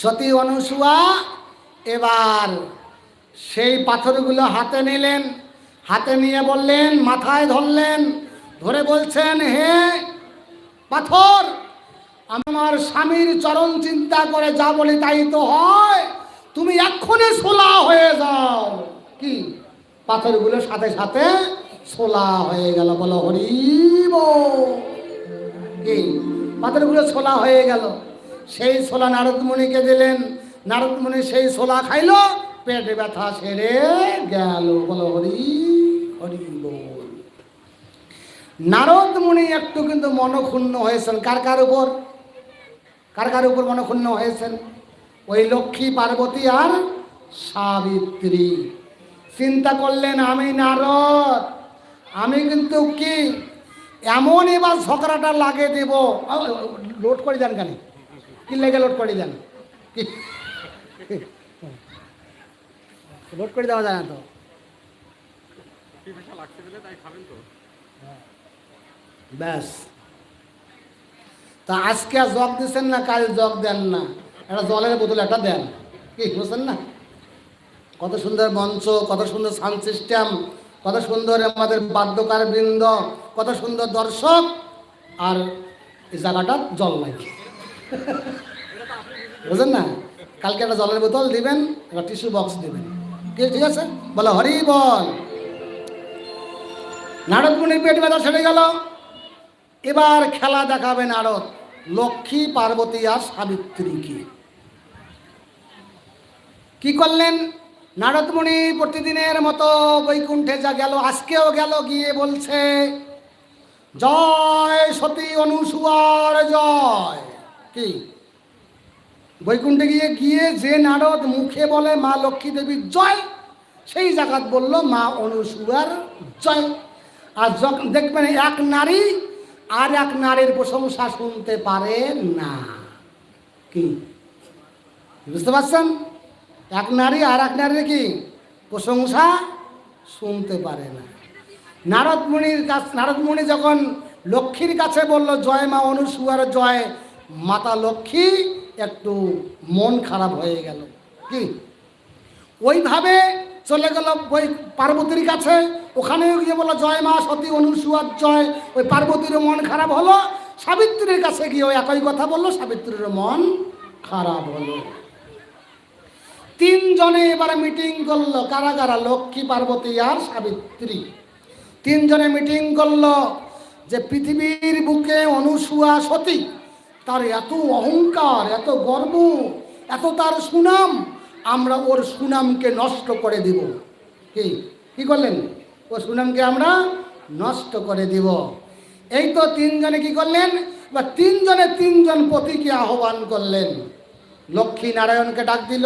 সতী অনুসুয়া, এবার সেই পাথরগুলো হাতে নিলেন, হাতে নিয়ে বললেন, মাথায় ধরলেন, ধরে বলছেন, হে পাথর, আমার স্বামীর চরণ চিন্তা করে যা বলি তাই তো হয়, তুমি এক্ষুনি সোলা হয়ে যাও। কি? পাথরগুলো সাথে সাথে সোলা হয়ে গেল। বলো, হরিব! কি? পাথরগুলো ছোলা হয়ে গেল। সেই ছোলা নারদমণিকে দিলেন। নারদমণি সেই ছোলা খাইলো, পেট ব্যথা সেরে গেল বলো হরি হরি নারদমণি একটু কিন্তু মনক্ষুণ্ণ হয়েছেন। কার কার উপর? কার কার উপর মনক্ষুণ্ণ হয়েছেন? ওই লক্ষ্মী, পার্বতী আর সাবিত্রী। চিন্তা করলেন, আমি নারদ, আমি কিন্তু কি? এমন এবার ঝগড়াটা লাগে দেব। লোড করে যান কেন কি লেগে লোড করে যান কি? লোড করে দেওয়া যায় না তো? ব্যাস। তা আজকে আর জগ দিচ্ছেন না, কাল জগ দেন না? একটা জলের বোতল একটা দেন। কি, বুঝছেন না? কত সুন্দর মঞ্চ, কত সুন্দর সাউন্ড সিস্টেম কত সুন্দর আমাদের বাদ্যকার বৃন্দ কত সুন্দর দর্শক, আর এই জায়গাটা জল নাই। বুঝলেন না? কালকে একটা জলের বোতল দিবেন, একটা টিস্যু বক্স দিবেন। ঠিক আছে? বলো, হরি বল। নারদমণির পেট ব্যথা সেরে গেল। এবার খেলা দেখাবে নারদ, লক্ষ্মী, পার্বতী আর সাবিত্রীকে কি করলেন? নারদমণি প্রতিদিনের মতো বৈকুণ্ঠে যা গেল, আজকেও গেল গিয়ে বলছে, জয় সতী অনুসুয়ার, জয়। কি? বৈকুণ্ঠে গিয়ে গিয়ে যে নারদ মুখে বলে মা লক্ষ্মী দেবীর জয়, সেই জায়গাত বলল, মা অনুসুয়ার জয়। আর যখন দেখবেন এক নারী আর এক নারীর প্রশংসা শুনতে পারে না। কি? বুঝতে পারছেন? এক নারী আর এক নারীর কি প্রশংসা শুনতে পারে না। নারদমণির কাছ নারদমণি যখন লক্ষ্মীর কাছে বলল, জয় মা অনুসুয়ার জয়। মাতা লক্ষ্মী একটু মন খারাপ হয়ে গেল। কি? ওইভাবে চলে গেল ওই পার্বতীর কাছে। ওখানেও গিয়ে বলল, জয় মা সতী, অনুসুয়ার জয়। ওই পার্বতীরও মন খারাপ হলো। সাবিত্রীর কাছে গিয়ে ওই একই কথা বলল সাবিত্রীর মন খারাপ হলো। তিনজনে এবারে মিটিং করল কারা কারা লক্ষ্মী, পার্বতী আর সাবিত্রী। তিনজনে মিটিং করল যে, পৃথিবীর বুকে অনুসুয়া সতী তার এত অহংকার, এত গর্ব, এত তার সুনাম, আমরা ওর সুনামকে নষ্ট করে দিব। কি? কি করলেন? ও সুনামকে আমরা নষ্ট করে দিব। এই তো তিনজনে কি করলেন? বা তিনজনে তিনজন পতিকে আহ্বান করলেন। লক্ষ্মী নারায়ণকে ডাক দিল,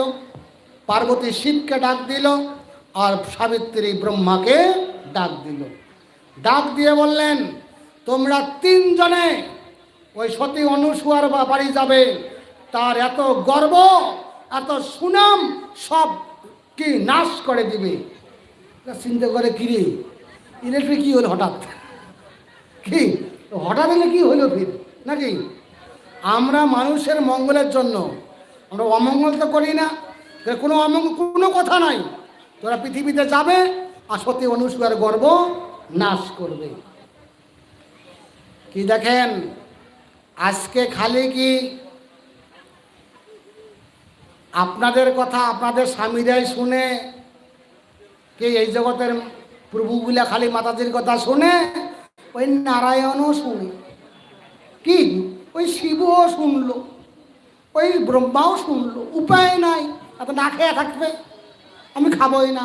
পার্বতী শিবকে ডাক দিল, আর সাবিত্রী ব্রহ্মাকে ডাক দিল। ডাক দিয়ে বললেন, তোমরা তিনজনে ওই সতী অনুসুয়ার বাড়ি যাবে। তার এত গর্ব, এত সুনাম, সব কি নাশ করে দিবে। চিন্তা করে কিরে ইলেকট্রিক কি হলো হঠাৎ? কি? হঠাৎ এলে কি হলো ফির? নাকি? আমরা মানুষের মঙ্গলের জন্য, আমরা অমঙ্গল তো করি না কোনো অমঙ্গল কোনো কথা নাই। তোরা পৃথিবীতে যাবে আর সত্যি অনুষ্কার গর্ব নাশ করবে। কি দেখেন? আজকে খালি কি আপনাদের কথা আপনাদের স্বামীরাই শুনে কি এই জগতের প্রভুগুলা খালি মাতাজির কথা শুনে, ওই নারায়ণও শুনে। কি? ওই শিবও শুনলো, ওই ব্রহ্মাও শুনলো, উপায় নাই, এত না খেয়ে থাকবে, আমি খাবোই না।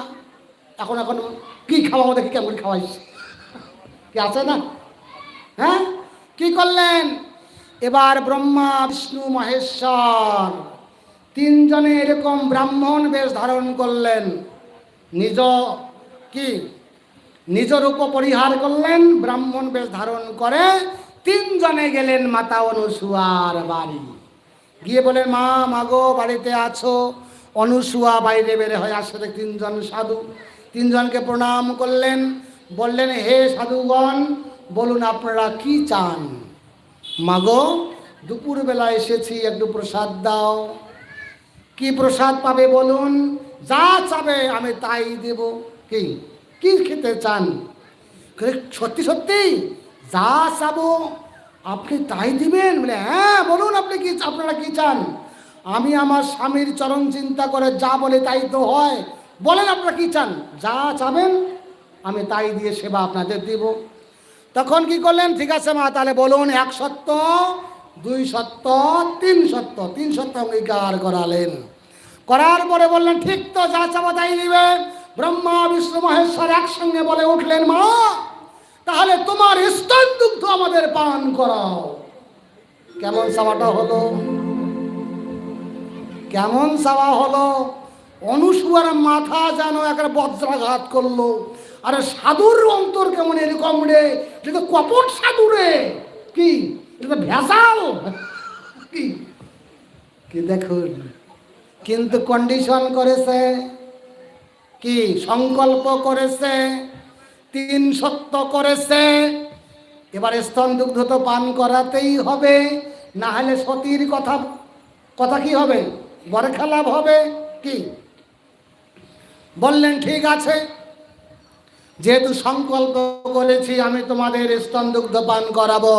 এখন এখন কি খাওয়াবো দেখি কেমন খাওয়াইছি। কি আছে না? হ্যাঁ? কি করলেন? এবার ব্রহ্মা, বিষ্ণু, মহেশ্বর তিনজনে এরকম ব্রাহ্মণ বেশ ধারণ করলেন। নিজ কি? নিজ রূপ পরিহার করলেন, ব্রাহ্মণ বেশ ধারণ করে তিনজনে গেলেন মাতা অনুসুয়ার বাড়ি। গিয়ে বলেন, মা মাগো বাড়িতে আছো? অনুসুয়া বাইরে বেরে হয়ে আসলে তিনজন সাধু। তিনজনকে প্রণাম করলেন, বললেন, হে সাধুগণ, বলুন আপনারা কি চান? মাগো? দুপুরবেলা এসেছি, একটু প্রসাদ দাও। কি প্রসাদ পাবে বলুন? যা চাবে আমি তাই দেব। কি? কি খেতে চান? সত্যি সত্যি? যা চাবো, আপনি তাই দিবেন? বলে হ্যাঁ বলুন আপনি কি, আপনারা কি চান? আমি আমার স্বামীর চরণ চিন্তা করে যা বলে তাই তো হয়। বলেন আপনারা কি চান? যা চাবেন, আমি তাই দিয়ে সেবা আপনাদের দিব। তখন কি করলেন? ঠিক আছে মা, তাহলে বলুন এক সত্য, দুই সত্য, তিন সত্য। তিন সত্য অঙ্গীকার করালেন। করার পরে বললেন, ঠিক তো, যা চাবো তাই নিবে। ব্রহ্মা, বিষ্ণু, মহেশ্বর একসঙ্গে বলে উঠলেন, মা, তাহলে তোমার স্তন দুগ্ধ আমাদের পান করাও। কেমন চাওয়াটা হলো? কেমন চাওয়া হলো? অনুসুয়ার মাথা যেন একটা বজ্রাঘাত করল। আর সাধুর অন্তর কেমন এরকম রে? তো কপট সাধু রে। কি? এটা ভেসাল কি? কি দেখুন কিন্তু কন্ডিশন করেছে। কি? সংকল্প করেছে। তিন সত্য করেছে। এবার স্তন দুগ্ধ তো পান করাতেই হবে। না হলে সতীর কথা কথা কি হবে? বরখা লাভ হবে। কি? বললেন, ঠিক আছে। যেহেতু সংকল্প করেছি, আমি তোমাদের স্তন দুগ্ধ পান করাবো।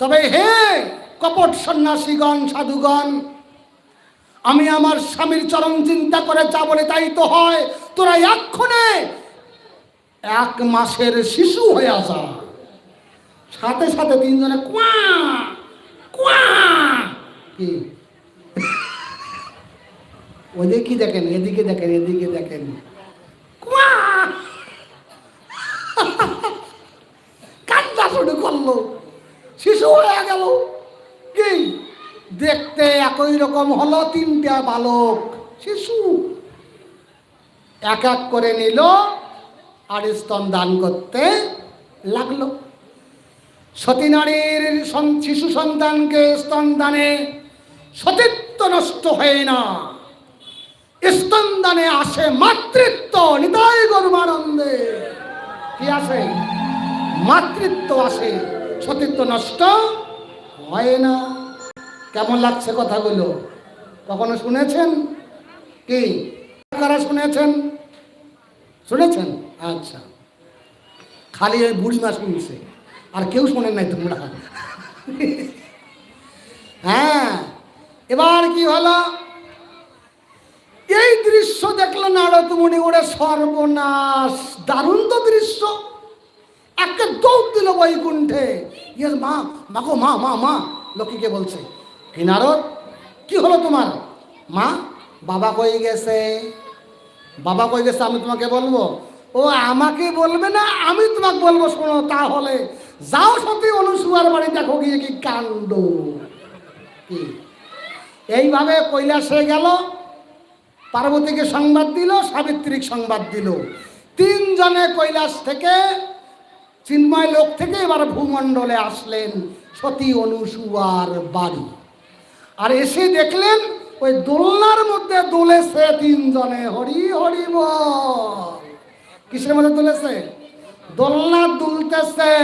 তবে হে কপট সন্ন্যাসীগণ, সাধুগণ, আমি আমার স্বামীর চরম চিন্তা করে যা বলে তাই তো হয়, তোরা এক্ষণে এক মাসের শিশু হয়ে আসা। সাথে সাথে তিনজনে কোয়া কোয়া, কি? ওদিকে দেখেন, এদিকে দেখেন এদিকে দেখেন। কোয়া! কান্না শুরু করল। শিশু হয়ে গেল। কি? দেখতে একই রকম হলো তিনটা বালক। শিশু। এক এক করে নিল আর স্তন দান করতে লাগল। সতী নারীর শিশু সন্তানকে স্তন দানে সতীত্ব নষ্ট হয় না। স্তন দানে আসে মাতৃত্ব, নিতাই গর্বানন্দে। কি আসে? মাতৃত্ব আসে। সতীত্ব নষ্ট হয় না। কেমন লাগছে কথাগুলো? কখনো শুনেছেন? কি? কারা শুনেছেন? শুনেছেন? আচ্ছা। খালি ওই বুড়ি বুড়িমা শুনছে। আর কেউ শোনেন নাই তোমরা। হ্যাঁ। এবার কি হলো? এই দৃশ্য দেখল নারদমণি ওরে সর্বনাশ। দারুণ তো দৃশ্য। একটা দৌড় দিল বৈকুণ্ঠে। ইয়ে মা মাগো মা মা মা লক্ষ্মীকে বলছে? হে নারদ, কি হলো তোমার? মা, বাবা কই গেছে? বাবা কই গেছে আমি তোমাকে বলব? ও আমাকে বলবে না, আমি তোমাকে বলব, শোনো তাহলে। যাও সত্যি অনুসুয়ার বাড়ি, দেখো গিয়ে কি কাণ্ড। কি? এইভাবে কৈলাসে গেল। পার্বতীকে সংবাদ দিল, সাবিত্রীক সংবাদ দিল। তিনজনে কৈলাস থেকে চিন্ময় লোক থেকে এবার ভূমণ্ডলে আসলেন সতী অনুসুয়ার বাড়ি। আর এসে দেখলেন ওই দোলনার মধ্যে দোলেছে তিনজনে, হরি হরি বল। কিসের মধ্যে দুলেছে? দোলনা দুলতেছে,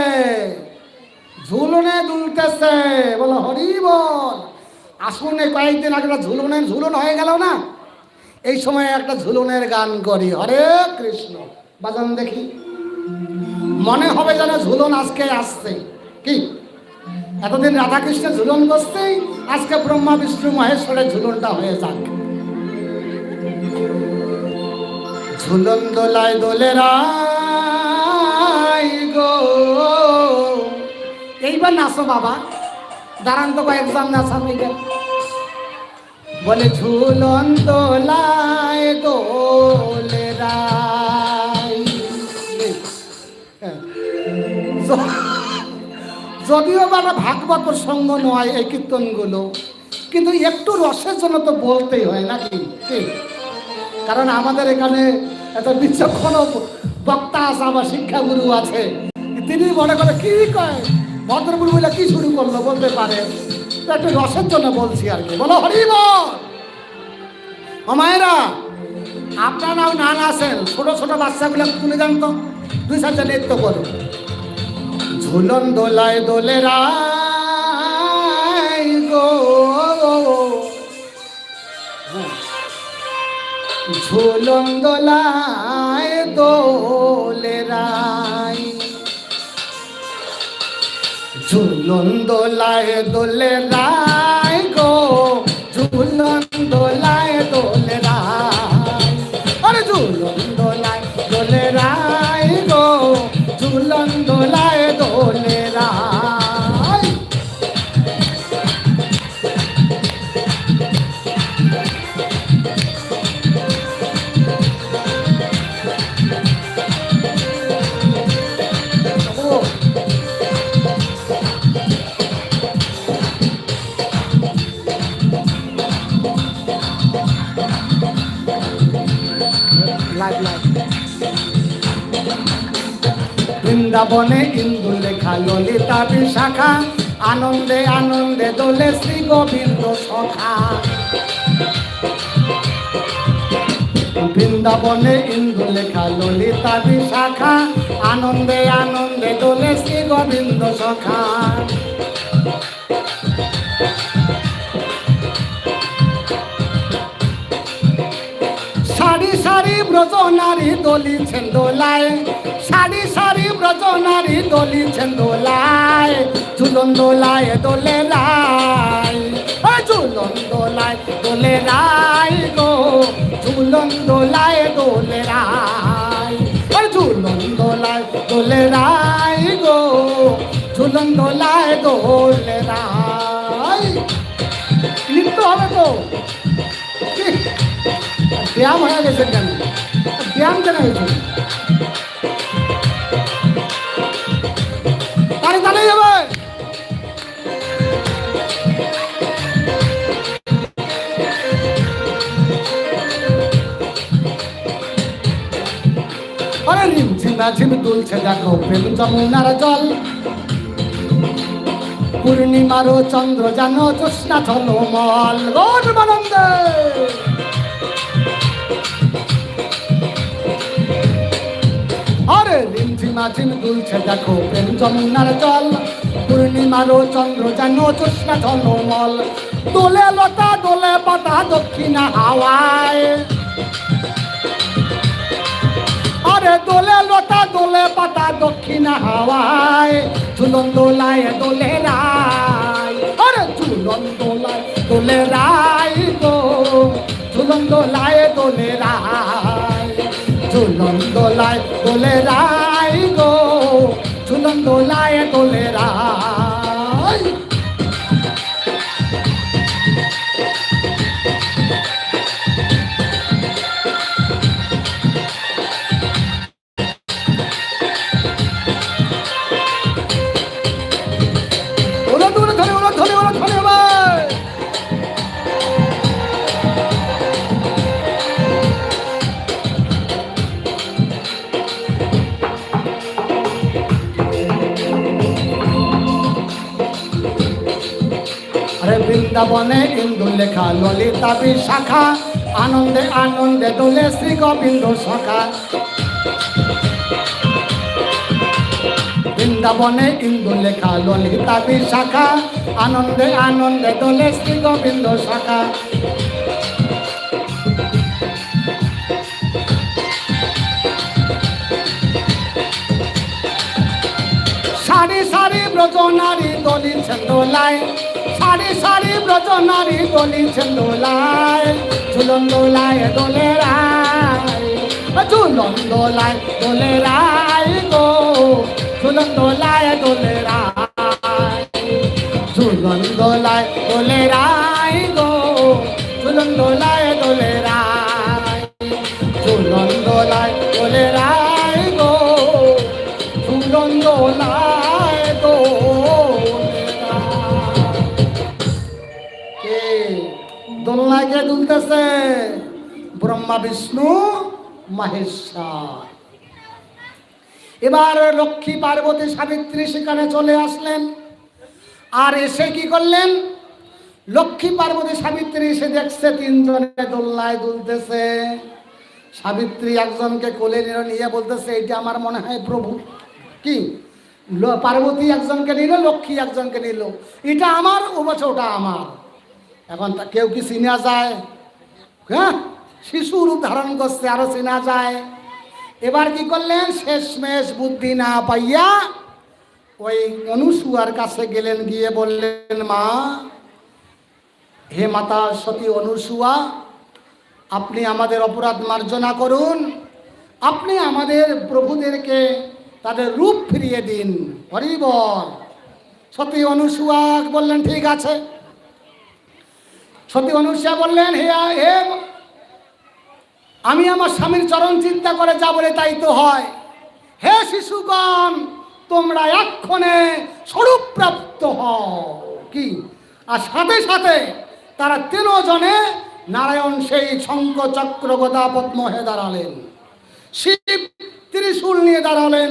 ঝুলনে দুলতেছে, বলো হরি বল। আসুন কয়েকদিন আগে ঝুলনের ঝুলন হয়ে গেল না? এই সময় একটা ঝুলনের গান করি। হরে কৃষ্ণ। বাজান দেখি। মনে হবে যেন ঝুলন আজকে আসছে। কি? এতদিন রাধাকৃষ্ণ ঝুলন করছেই, আজকে ব্রহ্মা, বিষ্ণু, মহেশ্বরের ঝুলনটা হয়ে যাক। ঝুলন দোলায় দোলে গো। এইবার নাচো বাবা। দাঁড়ান তো কয়েকজন নাচামি গেল বলে ঝুলন দোলায় দোলে হ্যাঁ। যদিও বা ভাগবত প্রসঙ্গ নয় এই কীর্তনগুলো, কিন্তু একটু রসের জন্য তো বলতেই হয় নাকি? কারণ আমাদের এখানে এত বিচক্ষণ বক্তা আছে, আমার শিক্ষাগুরু আছে, তিনি মনে করে কি কয়? ভদ্রগুরু বলে কি শুরু করল বলতে পারে? একটু রসের জন্য বলছি আর কি। বলো হরিব মায়েরা আপনারাও নান আছেন ছোট ছোট বাচ্চাগুলো তুলে যান তো, দুই সাথে নৃত্য করুন। ঝুলন দোলায় দোলে। ঝুলন দোলায় দোলে রাই ঝুলন দোলায় দোলে রায় গো ঝুলন দোলায় দোলে রাই ইন্দু লেখা ললিতা বিশাখা। আনন্দে আনন্দে দোলে শ্রী গোবিন্দ সখা। বৃন্দাবনে ইন্দু লেখা ললিতা বিশাখা। আনন্দে আনন্দে দোলে শ্রী গোবিন্দ সখা। সারি সারি ব্রজ নারী দলিছেন দোলায়। সারি সারি ব্রজ নারী দলিছেন দোলায় ঝুলন দোলায় দোলে রায় ঝুলন দোলায় দোলে রায় গো ঝুলন দোলায় দোলে ও ঝুলন দোলায় দোলে রায় গো ঝুলন দোলায় দোলে রায় নৃত্য হবে তো? ব্যায়াম হয়ে গেছে কেন? ব্যায়াম কেন হয়েছে? ঝিম তুলছে দেখো প্রেম যমুনার জল। পূর্ণিমারও চন্দ্র জানো জ্যোৎস্না চলো মল গোট বানন্দে! আরে রিমঝিমা ঝিম দুলছে দেখো প্রেম যমুনার জল। পূর্ণিমারও চন্দ্র যেন জ্যোৎস্না ঝলমল। দোলে লতা দোলে পাতা দক্ষিণা হাওয়ায়। আরে দোলে লতা, দোলে পাতা, দক্ষিণা হাওয়ায়। ঝুলন দোলায়, দোলে রায়। আরে ঝুলন দোলায়, দোলে রায় গো। ঝুলন দোলায়, দোলে রায়। ঝুলন দোলায়, দোলে রায় গো। ঝুলন দোলায়, দোলে রায়। বৃন্দাবনে ইন্দু লেখা ললিতা শাখা আনন্দে আনন্দে দোলে শ্রী গোবিন্দ সখা। বৃন্দাবনে ইন্দু লেখা ললিতা শাখা আনন্দে আনন্দে দোলে শ্রী গোবিন্দ শাখা সারি সারি ব্রজ নারী দলিছেন দোলায় সারি সারি ব্রজ নারী দলিছেন দোলায় ঝুলন দোলায় দোলে রায় ঝুলন দোলায় দোলে রায় গো ঝুলন দোলায় দোলে রায় ঝুলন দোলায় দোলে রায় গো ঝুলন দোলায় দোলে রায় ঝুলন দোলায় দোলে রায় গো ঝুলন দোলায় দোলনায় কে দুলতেছে ব্রহ্মা, বিষ্ণু, মহেশ্বর। এবার লক্ষ্মী পার্বতী সাবিত্রী সেখানে চলে আসলেন। আর এসে কি করলেন? লক্ষ্মী পার্বতী সাবিত্রী এসে দেখছে তিনজনে দোলনায় দুলতেছে। সাবিত্রী একজনকে কোলে নিল নিয়ে বলতেছে এটা আমার মনে হয় প্রভু। কি? পার্বতী একজনকে নিল, লক্ষ্মী একজনকে নিল। এটা আমার, ও বছর ওটা আমার। এখন তা কেউ কি চিনা যায়? হ্যাঁ? শিশুর রূপ ধারণ করছে, আরও চেনা যায়। এবার কি করলেন? শেষমেশ বুদ্ধি না পাইয়া ওই অনুসুয়ার কাছে গেলেন, গিয়ে বললেন, মা, হে মাতা সতী অনুসুয়া, আপনি আমাদের অপরাধ মার্জনা করুন। আপনি আমাদের প্রভুদেরকে তাদের রূপ ফিরিয়ে দিন। হরিবল সতী অনুসুয়া বললেন, ঠিক আছে। সতী অনুসুয়া বললেন, হে হে আমি আমার স্বামীর চরণ চিন্তা করে যা বলে তাই তো হয়। হে শিশুগণ, তোমরা এক্ষণে স্বরূপ প্রাপ্ত হও। কি? আর সাথে সাথে তারা তেরো তিনজনে নারায়ণ সেই শঙ্খ চক্র গদা পদ্ম হয়ে দাঁড়ালেন। শিব ত্রিশূল নিয়ে দাঁড়ালেন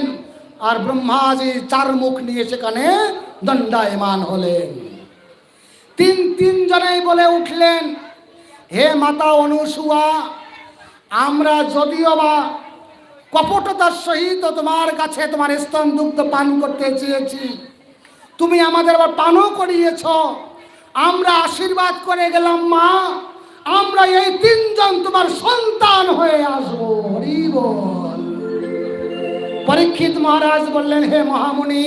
আর ব্রহ্মাজি চার মুখ নিয়ে সেখানে দণ্ডায়মান হলেন। তিন তিনজনেই বলে উঠলেন, হে মাতা অনুসুয়া, আমরা যদিও বা কপটতার সহিত তোমার কাছে তোমার স্তন দুগ্ধ পান করতে চেয়েছি, তুমি আমাদের আবার পানও করিয়েছ, আমরা আশীর্বাদ করে গেলাম মা, আমরা এই তিনজন তোমার সন্তান হয়ে আসব। হরি বল। পরীক্ষিত মহারাজ বললেন, হে মহামুনি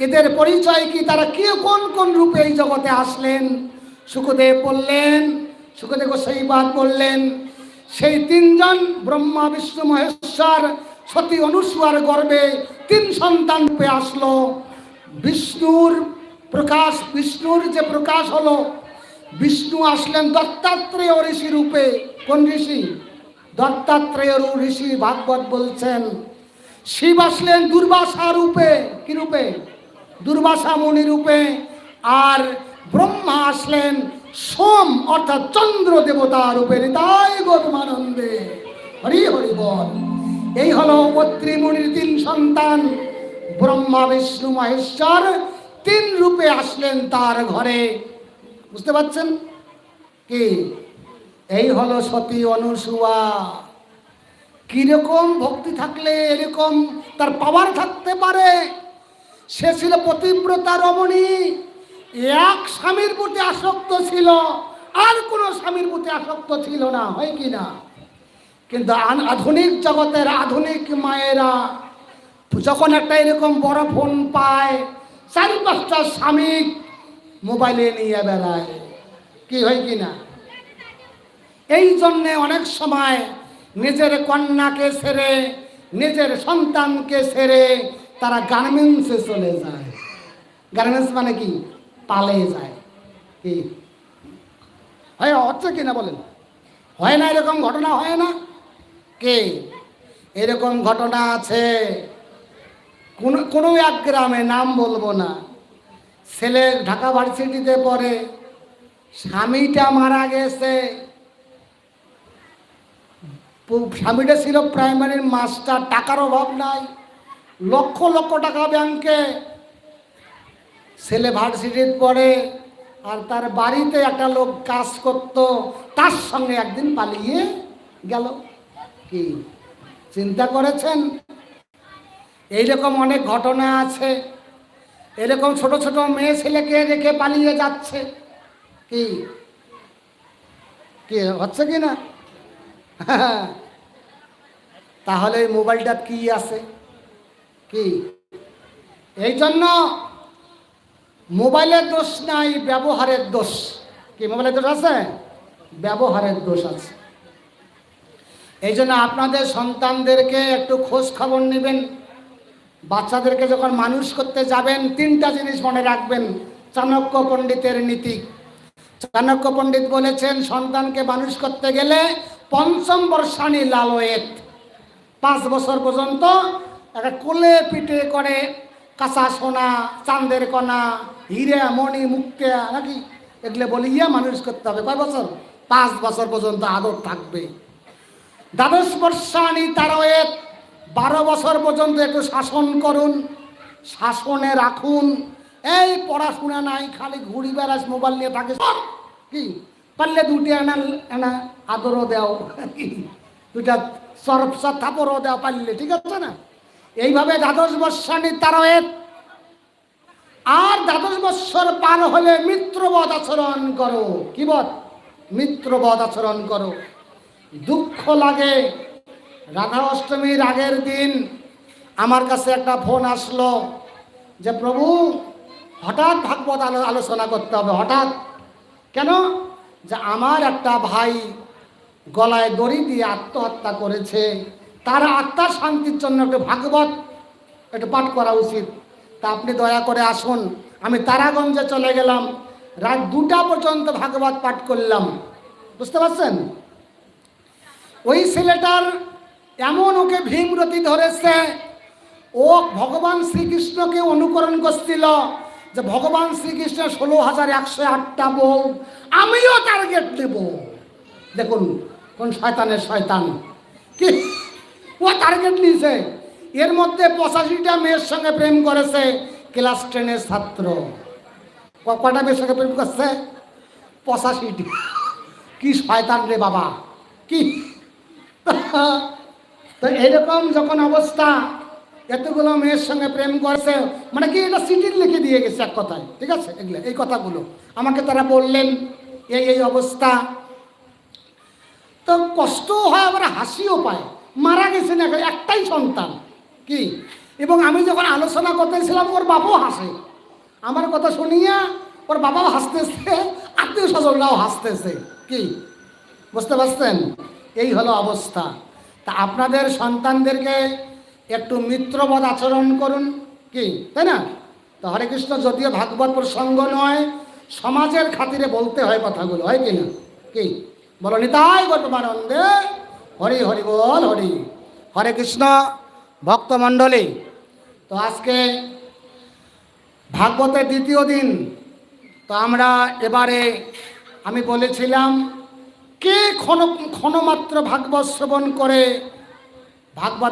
এদের পরিচয় কি? তারা কে? কোন কোন রূপে এই জগতে আসলেন? সুখদেব বললেন, সুখদেব গোসাইবাদ বললেন, সেই তিনজন ব্রহ্মা, বিষ্ণু, মহেশ্বর, সতী অনুসুয়ার গর্বে তিন সন্তান রূপে আসলো। বিষ্ণুর প্রকাশ, বিষ্ণুর যে প্রকাশ হলো, বিষ্ণু আসলেন দত্তাত্রেয় ঋষি রূপে। কোন ঋষি? দত্তাত্রেয় ঋষি ভাগবত বলছেন। শিব আসলেন দুর্বাসা রূপে, কি রূপে? দুর্বাসা মুনি রূপে আর ব্রহ্মা আসলেন সোম, অর্থাৎ চন্দ্র দেবতা রূপে। তাই গৌরমানন্দে হরি হরি বল। এই হলো মুনির তিন সন্তান। ব্রহ্মা, বিষ্ণু, মহেশ্বর তিন রূপে আসলেন তার ঘরে। বুঝতে পারছেন? কি? এই হলো সতী অনুসুয়া। কীরকম ভক্তি থাকলে এরকম তার পাওয়ার থাকতে পারে? সে ছিল পতিব্রতা রমণী। এক স্বামীর প্রতি আসক্ত ছিল, আর কোনো স্বামীর প্রতি আসক্ত ছিল না, হয় কি না? কিন্তু আধুনিক জগতের আধুনিক মায়েরা যখন একটা এরকম বড় ফোন পায়, চার পাঁচটা স্বামী মোবাইলে নিয়ে বেড়ায়। কি হয় কি না? এই জন্যে অনেক সময় নিজের কন্যাকে ছেড়ে, নিজের সন্তানকে ছেড়ে তারা গার্মেন্টসে চলে যায়। গার্মেন্টস মানে কি? পালে যায়। কি? হয় হচ্ছে কি না বলেন? হয় না, এরকম ঘটনা হয় না? কে? এরকম ঘটনা আছে। কোনো কোনো এক গ্রামে, নাম বলব না। ছেলে ঢাকা ভার্সিটিতে পড়ে, স্বামীটা মারা গেছে। স্বামীটা ছিল প্রাইমারির মাস্টার টাকার অভাব নাই। লক্ষ লক্ষ টাকা ব্যাংকে ছেলে ভার্সিটির পড়ে আর তার বাড়িতে একটা লোক কাজ করত, তার সঙ্গে একদিন পালিয়ে গেল। কি চিন্তা করেছেন? এইরকম অনেক ঘটনা আছে। এরকম ছোট ছোট মেয়ে ছেলেকে রেখে পালিয়ে যাচ্ছে। কি? কি, হচ্ছে কি না? তাহলে মোবাইলটা কি আছে? কি? এই জন্য মোবাইলের দোষ নাই, ব্যবহারের দোষ। কি মোবাইলের দোষ আছে? ব্যবহারের দোষ আছে। এই জন্য আপনাদের সন্তানদেরকে একটু খোঁজ খবর নেবেন। বাচ্চাদেরকে যখন মানুষ করতে যাবেন, তিনটা জিনিস মনে রাখবেন। চাণক্য পণ্ডিতের নীতি। চাণক্য পণ্ডিত বলেছেন, সন্তানকে মানুষ করতে গেলে পঞ্চম বর্ষানি লালয়েত। পাঁচ বছর পর্যন্ত একটা কোলে পিঠে করে, কাঁচা সোনা, চাঁদের কণা, হিরে, মণি মুক্তে নাকি? এগুলো বলিয়া মানুষ করতে হবে। কয় বছর? পাঁচ বছর পর্যন্ত আদর থাকবে। দ্বাদশ বর্ষানি তারয়েত বারো বছর পর্যন্ত একটু শাসন করুন, শাসনে রাখুন। এই পড়াশোনা নাই, খালি ঘুরি বেড়াস, মোবাইল নিয়ে থাকে। কি? পারলে দুটি আনা আনা আদরও দেও? দুটা সরফ থাপড়ও দেওয়া পারলে, ঠিক আছে না? এইভাবে দ্বাদশ বর্ষানি তারয়েত আর দ্বাদশ বৎসর পার হলে মিত্রবধ আচরণ করো। কি বধ মিত্রবধ আচরণ করো। দুঃখ লাগে। রাধা অষ্টমীর আগের দিন আমার কাছে একটা ফোন আসলো যে, প্রভু, হঠাৎ ভাগবত আলো- আলোচনা করতে হবে, হঠাৎ। কেন? যে, আমার একটা ভাই গলায় দড়ি দিয়ে আত্মহত্যা করেছে। তার আত্মার শান্তির জন্য একটু ভাগবত একটু পাঠ করা উচিত। তা আপনি দয়া করে আসুন, আমি তারাগঞ্জে চলে গেলাম। রাত দুটা পর্যন্ত ভাগবত পাঠ করলাম। বুঝতে পারছেন? ওই ছেলেটার এমন ওকে ভীমরতি ধরেছে, ও ভগবান শ্রীকৃষ্ণকে অনুকরণ করছিল যে ভগবান শ্রীকৃষ্ণের ষোলো হাজার একশো আটটা বউ আমিও টার্গেট দেব। দেখুন, কোন শয়তানের শয়তান। কি? ও টার্গেট নিয়েছে। এর মধ্যে পঁচাশিটা মেয়ের সঙ্গে প্রেম করেছে ক্লাস টেনের ছাত্র। কটা মেয়ের সঙ্গে প্রেম করছে? পঁচাশিটি। কি শয়তান রে বাবা, কি? তো এরকম যখন অবস্থা, এতগুলো মেয়ের সঙ্গে প্রেম করেছে মানে কি এটা সিটির লিখে দিয়ে গেছে এক কথায়, ঠিক আছে? এগুলো, এই কথাগুলো। আমাকে তারা বললেন, এই এই অবস্থা। তো কষ্টও হয়, আবার হাসিও পায়। মারা গেছে না একটাই সন্তান। কি? এবং আমি যখন আলোচনা করতেছিলাম, ওর বাবাও হাসে। আমার কথা শুনিয়া ওর বাবাও হাসতেছে আত্মীয় স্বজনরাও হাসতেছে। কি? বুঝতে পারছেন? এই হলো অবস্থা। তা আপনাদের সন্তানদেরকে একটু মিত্রবধ আচরণ করুন। কি? তাই না? তো হরে কৃষ্ণ, যদিও ভাগবত প্রসঙ্গ নয়, সমাজের খাতিরে বলতে হয় কথাগুলো, হয় কি না? কি? বলো নিতাই গৌতমানন্দে। হরি হরি বল, হরি। হরে কৃষ্ণ ভক্তমণ্ডলী তো আজকে ভাগবতের দ্বিতীয় দিন। তো আমরা এবারে আমি বলেছিলাম, কে ক্ষণ, ক্ষণমাত্র ভাগবত শ্রবণ করে ভাগবত